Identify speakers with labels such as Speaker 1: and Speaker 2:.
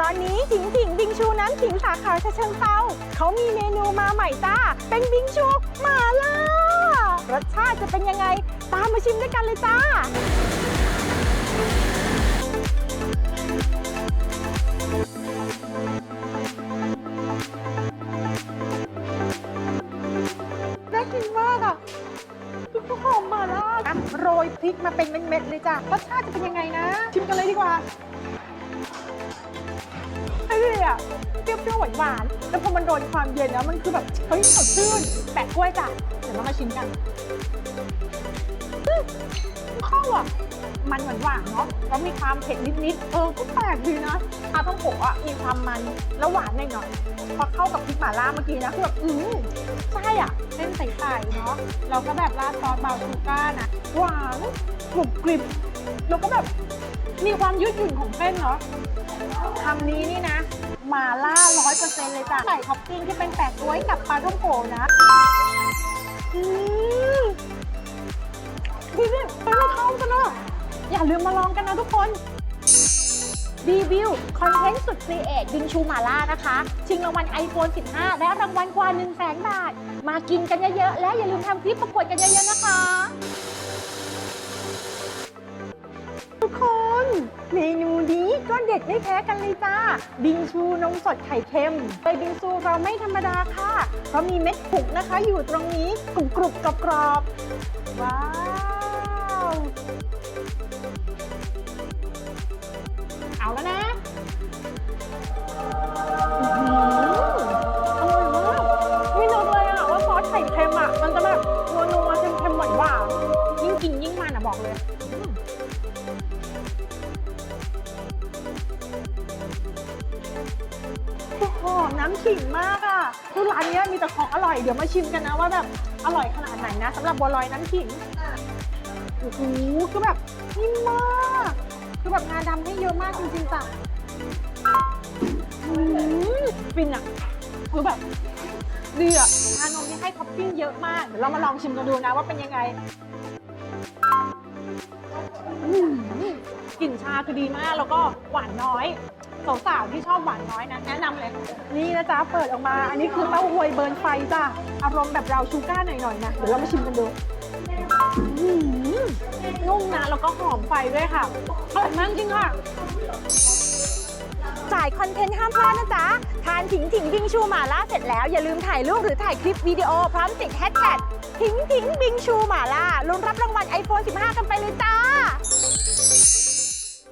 Speaker 1: ตอนนี้ถิงถิงบิงชูน้ำขิงสาขาชะเชิงเซาเขามีเมนูมาใหม่จ้า เป็นบิงชูหมาล่ารสชาติจะเป็นยังไง ตามมาชิมด้วยกันเลยจ้าน่ากินมากอะทุกหอมมาล่าโรยพริกมาเป็นเม็ดๆเลยจ้ะรสชาติจะเป็นยังไงนะ ชิมกันเลยดีกว่า เนี่ยอะเปรี้ยวๆหวานๆแล้วพอมันโดนความเย็นนะมันคือแบบเฮ้ยสดชื่นแปะกล้วยจ้ะเดี๋ยวเรามาชิมกันเข้าอะมันหวานหวานเนาะแล้วมีความเผ็ดนิดๆเออก็แปลกดีนะอาต้องโกอะมีความมันแล้วหวานหน่อยๆพอเข้ากับพริกหม่าล่าเมื่อกี้นะคือแบบอืมใช่อะเส้นใสๆเนาะเราก็แบบราดซอสบาชูก้านะหวานกรุบกริบ แล้วก็แบบมีความยืดหยุ่นของเส้นเนาะคำนี้นี่นะมาล่าร้อยเปอร์เซ็นต์เลยจ้ะใส่ท็อปปิ้งที่เป็นแปะกล้วยกับปลาท่องโกนะอืมดีดิเป็นไม่ากันอะอย่าลืมมาลองกันนะทุกคนรีวิว คอนเทนต์สุดครีเอทบิงชูมาล่านะคะ ชิงรางวัล iPhone 15 และรางวัลกว่า 1 0 0 0 0แบาท มากินกันเยอะๆ และอย่าลืมทำคลิปประกวดกันเยอะๆ นะคะ เมนูนี้ก็เด็ดไม่แพ้กันเลยจ้า บิงชูนมสดไข่เค็มโดยบิงซูเราไม่ธรรมดาค่ะ เพราะมีเม็ดผุกนะคะ อยู่ตรงนี้กรุบกรุบกรอบกรอบว้าวเอาแล้วนะอื้อหืออร่อยมากไม่นึกเลยอะว่าซอสไข่เค็มอะมันจะแบบนัวนัว น้ำขิงมากอะคือร้านเนี้ยมีแต่ของอร่อย เดี๋ยวมาชิมกันนะว่าแบบอร่อยขนาดไหนนะสำหรับบัวลอยน้ำขิงโอ้โหคือแบบนิ่มมากคือแบบงาดำให้เยอะมากจริงๆจ้ะอืมฟินอะคือแบบดีอะชานมที่ให้ท็อปปิ้งเยอะมากเดี๋ยวเรามาลองชิมกันดูนะว่าเป็นยังไงอืมกลิ่นชาคือดีมากแล้วก็หวานน้อย สาวๆที่ชอบหวานน้อยนะแนะนำเลย นี่นะจ๊ะเปิดออกมา อันนี้คือเต้าหวยเบิร์นไฟจ้ะอารมณ์แบบเราชูก้าหน่อยๆนะเดี๋ยวเรามาชิมกันดูอืมนุ่มนะแล้วก็หอมไฟด้วยค่ะอร่อยมากจริงค่ะจ่ายคอนเทนต์ห้ามพลาดนะจ๊ะ ทานถิงถิงบิงชูหมาล่าเสร็จแล้วอย่าลืมถ่ายรูปหรือถ่ายคลิปวิดีโอพร้อมติดแฮชแท็กถิงถิงบิงชูหมาล่าลุ้นรับรางวัล iPhone 15 กันไปเลยจ้า